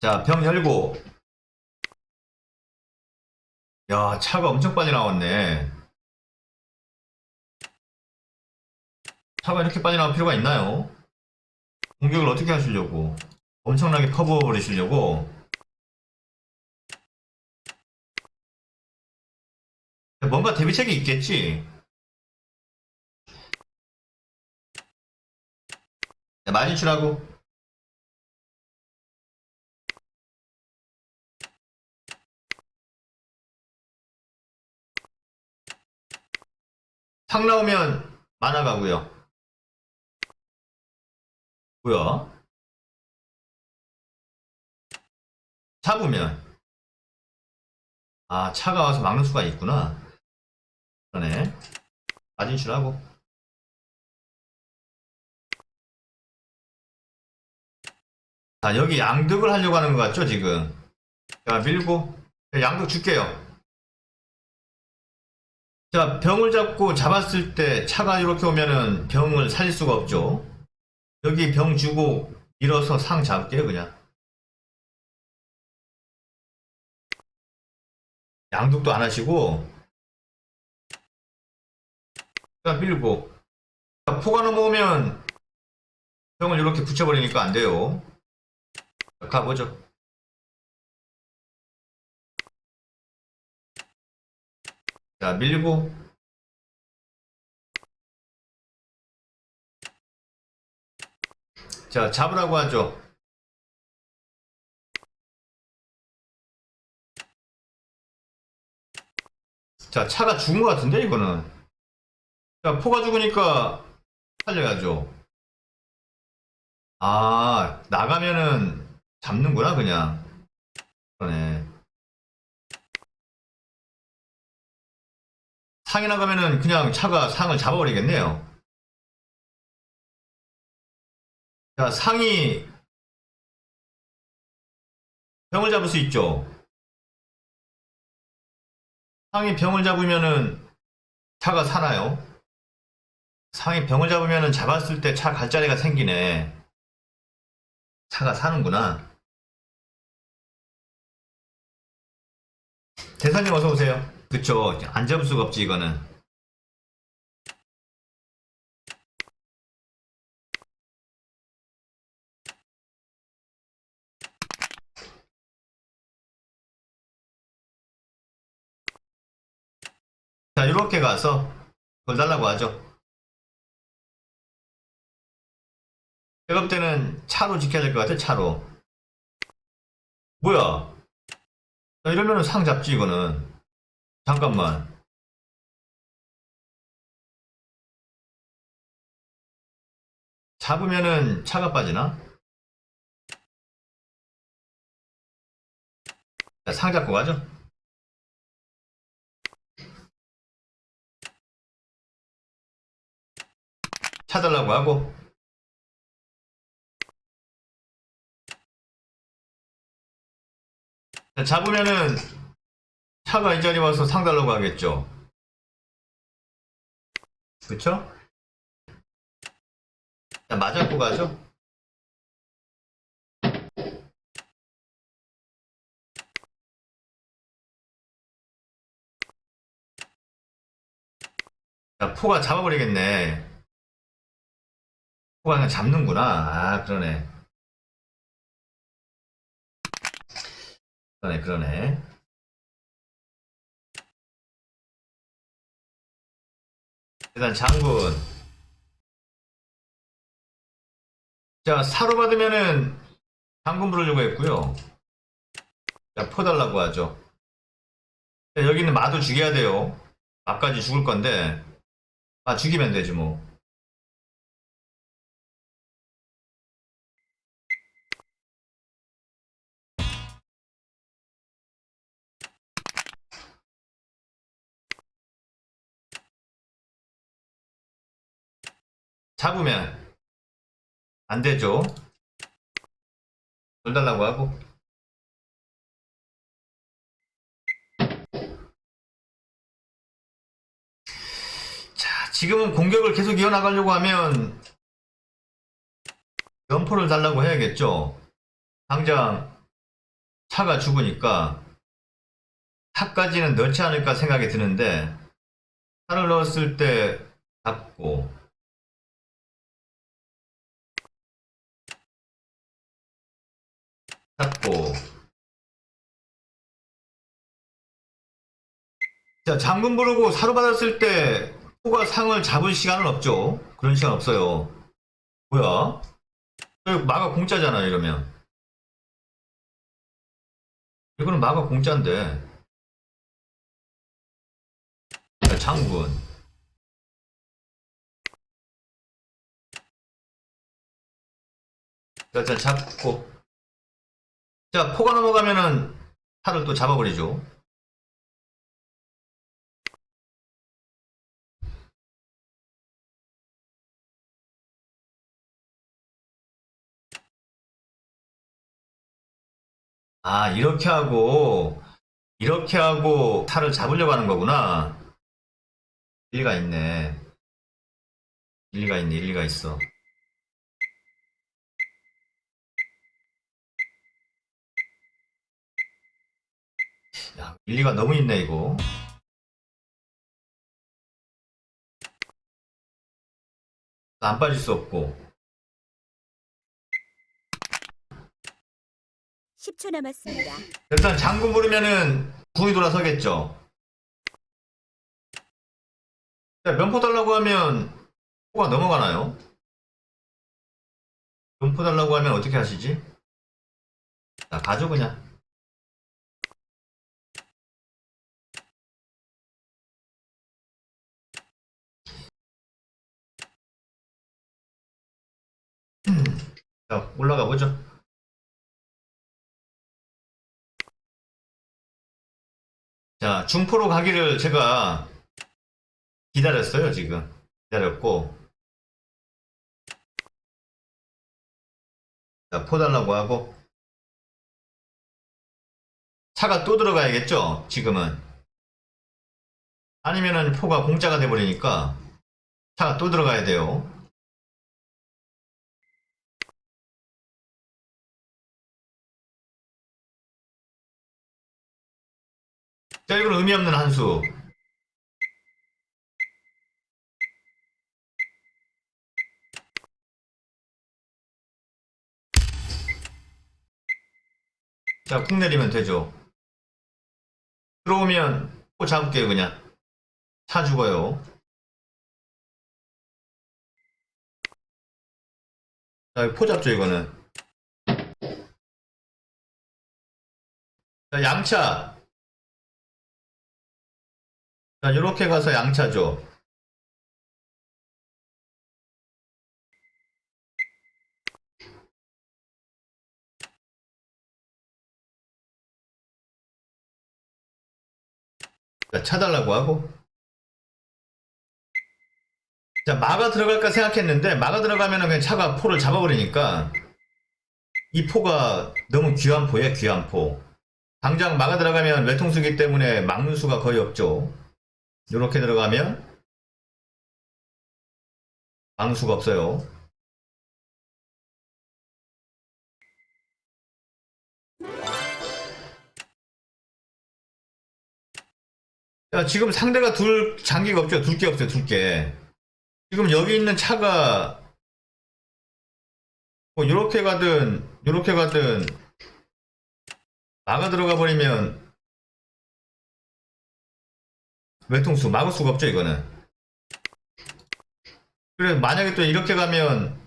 자, 병 열고. 야, 차가 엄청 빨리 나왔네. 차가 이렇게 빨리 나올 필요가 있나요? 공격을 어떻게 하시려고? 엄청나게 퍼부어버리시려고? 뭔가 대비책이 있겠지? 자, 많이 출하고. 상 나오면 만화 가고요. 뭐야? 잡으면 아 차가 와서 막는 수가 있구나. 그러네. 마진출하고. 자 여기 양득을 하려고 하는 것 같죠 지금? 자 밀고 양득 줄게요. 자, 병을 잡고 잡았을 때 차가 이렇게 오면은 병을 살릴 수가 없죠. 여기 병 주고 밀어서 상 잡을게요, 그냥. 양독도 안 하시고, 자, 밀고. 자, 포가 넘어오면 병을 이렇게 붙여버리니까 안 돼요. 자, 가보죠. 자, 밀고. 자, 잡으라고 하죠. 자, 차가 죽은 것 같은데, 이거는. 자, 포가 죽으니까 살려야죠. 아, 나가면은 잡는구나, 그냥. 그러네. 상이 나가면은 그냥 차가 상을 잡아버리겠네요. 자, 상이 병을 잡을 수 있죠. 상이 병을 잡으면은 차가 사나요? 상이 병을 잡으면은 잡았을 때 차 갈 자리가 생기네. 차가 사는구나. 대사님 어서 오세요. 그쵸. 안 잡을 수가 없지, 이거는. 자, 이렇게 가서 그걸 달라고 하죠. 제가 볼 때는 차로 지켜야 될 것 같아, 차로. 뭐야? 자, 이러면 은 상 잡지, 이거는. 잠깐만. 잡으면은 차가 빠지나? 자, 상 잡고 가죠. 차 달라고 하고. 자, 잡으면은 차가 이 자리 와서 상 달라고 하겠죠. 그쵸? 자, 맞았고 가죠. 자, 포가 잡아버리겠네. 포가 그냥 잡는구나. 아, 그러네. 그러네, 그러네. 일단 장군. 자, 사로 받으면은 장군 부르려고 했고요. 자, 포 달라고 하죠. 자, 여기는 마도 죽여야 돼요. 마까지 죽을 건데, 아, 죽이면 되지 뭐. 잡으면 안 되죠. 돈 달라고 하고. 자, 지금은 공격을 계속 이어나가려고 하면 연포를 달라고 해야겠죠. 당장 차가 죽으니까 차까지는 넣지 않을까 생각이 드는데 차를 넣었을 때 잡고 잡고 자 장군 부르고 사로 받았을 때 포가 상을 잡을 시간은 없죠. 그런 시간 없어요. 뭐야? 마가 공짜잖아 이러면. 이거는 마가 공짜인데. 자, 장군 자, 자 잡고 자 포가 넘어가면은 팔을 또 잡아버리죠. 아 이렇게 하고 이렇게 하고 탈을 잡으려고 하는 거구나. 일리가 있네. 일리가 있네 일리가 있어 야 일리가 너무 있네 이거 안 빠질 수 없고 10초 남았습니다. 일단 장군 부르면은 궁이 돌아서겠죠. 자, 면포 달라고 하면 포가 넘어가나요? 면포 달라고 하면 어떻게 하시지? 자, 가죠 그냥. 자, 올라가 보죠. 자, 중포로 가기를 제가 기다렸어요, 지금. 기다렸고. 자, 포 달라고 하고. 차가 또 들어가야겠죠, 지금은. 아니면은 포가 공짜가 돼버리니까 차가 또 들어가야 돼요. 자, 이건 의미 없는 한 수. 자, 쿵 내리면 되죠. 들어오면 코 잡을게요, 그냥. 차 죽어요. 자, 포 잡죠, 이거는. 자, 양차. 자, 요렇게 가서 양차죠. 자, 차달라고 하고. 자, 마가 들어갈까 생각했는데, 마가 들어가면 은 그냥 차가 포를 잡아버리니까, 이 포가 너무 귀한 포예요, 귀한 포. 당장 마가 들어가면 외통수기 때문에 막는 수가 거의 없죠. 이렇게 들어가면 방수가 없어요. 야, 지금 상대가 둘 장기가 없죠. 둘게 없어요. 둘 게. 지금 여기 있는 차가 뭐 이렇게 가든 이렇게 가든 막아 들어가 버리면 외통수 막을 수가 없죠 이거는. 그래 만약에 또 이렇게 가면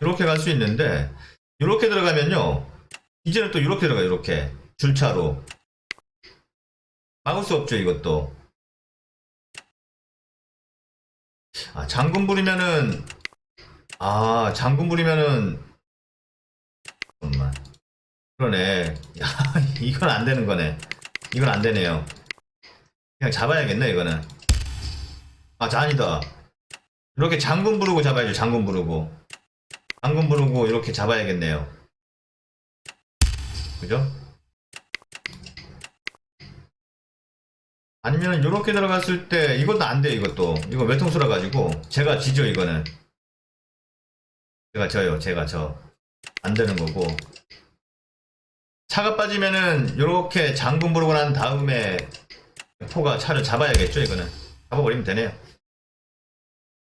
이렇게 갈 수 있는데 이렇게 들어가면요. 이제는 또 이렇게 들어가요 이렇게. 줄차로. 막을 수 없죠 이것도. 아 장군 부리면은 아 장군 부리면은 잠깐만. 그러네. 야 이건 안 되는 거네. 이건 안 되네요 그냥 잡아야겠네 이거는. 아 잔이다. 이렇게 장군 부르고 잡아야죠 장군 부르고. 장군 부르고 이렇게 잡아야겠네요. 그죠? 아니면 이렇게 들어갔을 때 이것도 안 돼요 이것도. 이거 외통수라 가지고? 제가 지죠 이거는. 제가 져요 제가 져. 안 되는 거고. 차가 빠지면은 이렇게 장군 부르고 난 다음에 포가 차를 잡아야겠죠 이거는. 잡아버리면 되네요